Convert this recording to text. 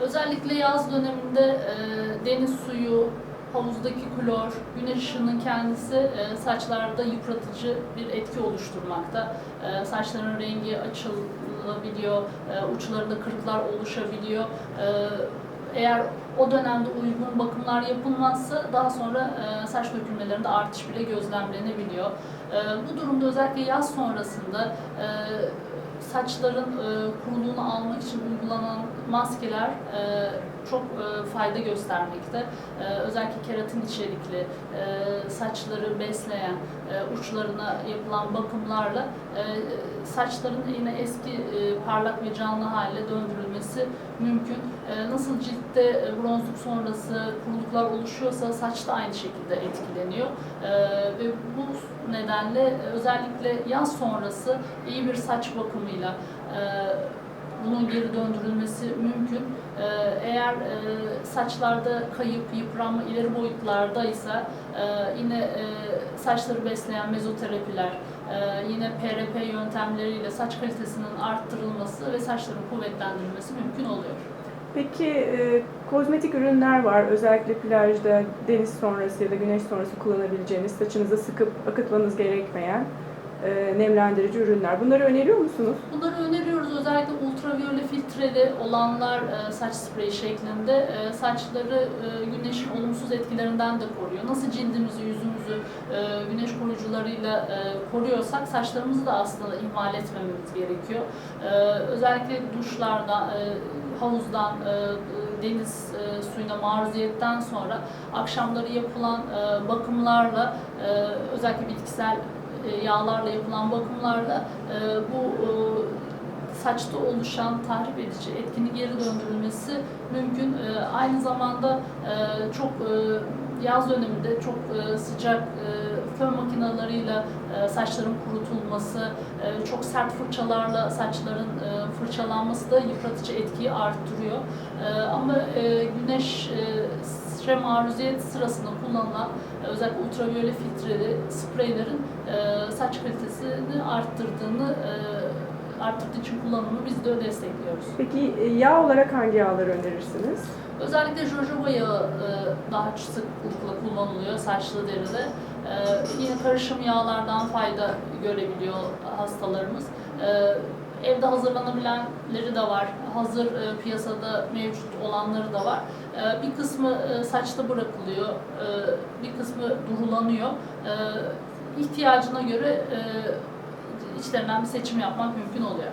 Özellikle yaz döneminde e, deniz suyu, havuzdaki klor, güneş ışığının kendisi e, saçlarda yıpratıcı bir etki oluşturmakta. E, saçların rengi açılabiliyor, e, uçlarında kırıklar oluşabiliyor. E, eğer o dönemde uygun bakımlar yapılmazsa daha sonra e, saç dökülmelerinde artış bile gözlemlenebiliyor. E, bu durumda özellikle yaz sonrasında e, saçların e, kuruluğunu almak için uygulanan maskeler e, çok e, fayda göstermekte. E, özellikle keratin içerikli, e, saçları besleyen, e, uçlarına yapılan bakımlarla e, saçların yine eski e, parlak ve canlı hale döndürülmesi mümkün. E, nasıl ciltte e, bronzluk sonrası kuruluklar oluşuyorsa saç da aynı şekilde etkileniyor. E, ve bu nedenle özellikle yaz sonrası iyi bir saç bakımıyla e, bunun geri döndürülmesi mümkün. E, eğer e, saçlarda kayıp, yıpranma ileri boyutlardaysa e, yine e, saçları besleyen mezoterapiler, e, yine PRP yöntemleriyle saç kalitesinin arttırılması ve saçların kuvvetlendirilmesi mümkün oluyor. Peki e, kozmetik ürünler var. Özellikle plajda deniz sonrası ya da güneş sonrası kullanabileceğiniz, saçınıza sıkıp akıtmanız gerekmeyen e, nemlendirici ürünler. Bunları öneriyor musunuz? Bunları öneriyoruz. Özellikle ultraviyole filtreli olanlar e, saç spreyi şeklinde e, saçları e, güneşin olumsuz etkilerinden de koruyor. Nasıl cildimizi, yüzümüzü e, güneş koruyucularıyla e, koruyorsak saçlarımızı da aslında ihmal etmememiz gerekiyor. E, özellikle duşlarda, e, havuzdan, e, deniz e, suyuna maruziyetten sonra akşamları yapılan e, bakımlarla e, özellikle bitkisel yağlarla yapılan bakımlarla e, bu e, saçta oluşan tahrip edici etkinin geri döndürülmesi mümkün. E, Aynı zamanda e, çok e, yaz döneminde çok e, sıcak e, fön makinalarıyla e, saçların kurutulması, e, çok sert fırçalarla saçların e, fırçalanması da yıpratıcı etkiyi arttırıyor. E, Ama e, güneş e, maruziyet sırasında kullanılan e, özellikle ultraviyole filtreli spreylerin e, saç kalitesini arttırdığını e, arttırdığı için kullanımı biz de destekliyoruz. Peki yağ olarak hangi yağları önerirsiniz? Özellikle jojoba yağı daha sıklıkla kullanılıyor saçlı deride. Yine karışım yağlardan fayda görebiliyor hastalarımız. Evde hazırlanabilenleri de var. Hazır e, piyasada mevcut olanları da var. E, bir kısmı e, saçta bırakılıyor, e, bir kısmı durulanıyor. E, ihtiyacına göre e, içlerinden bir seçim yapmak mümkün oluyor.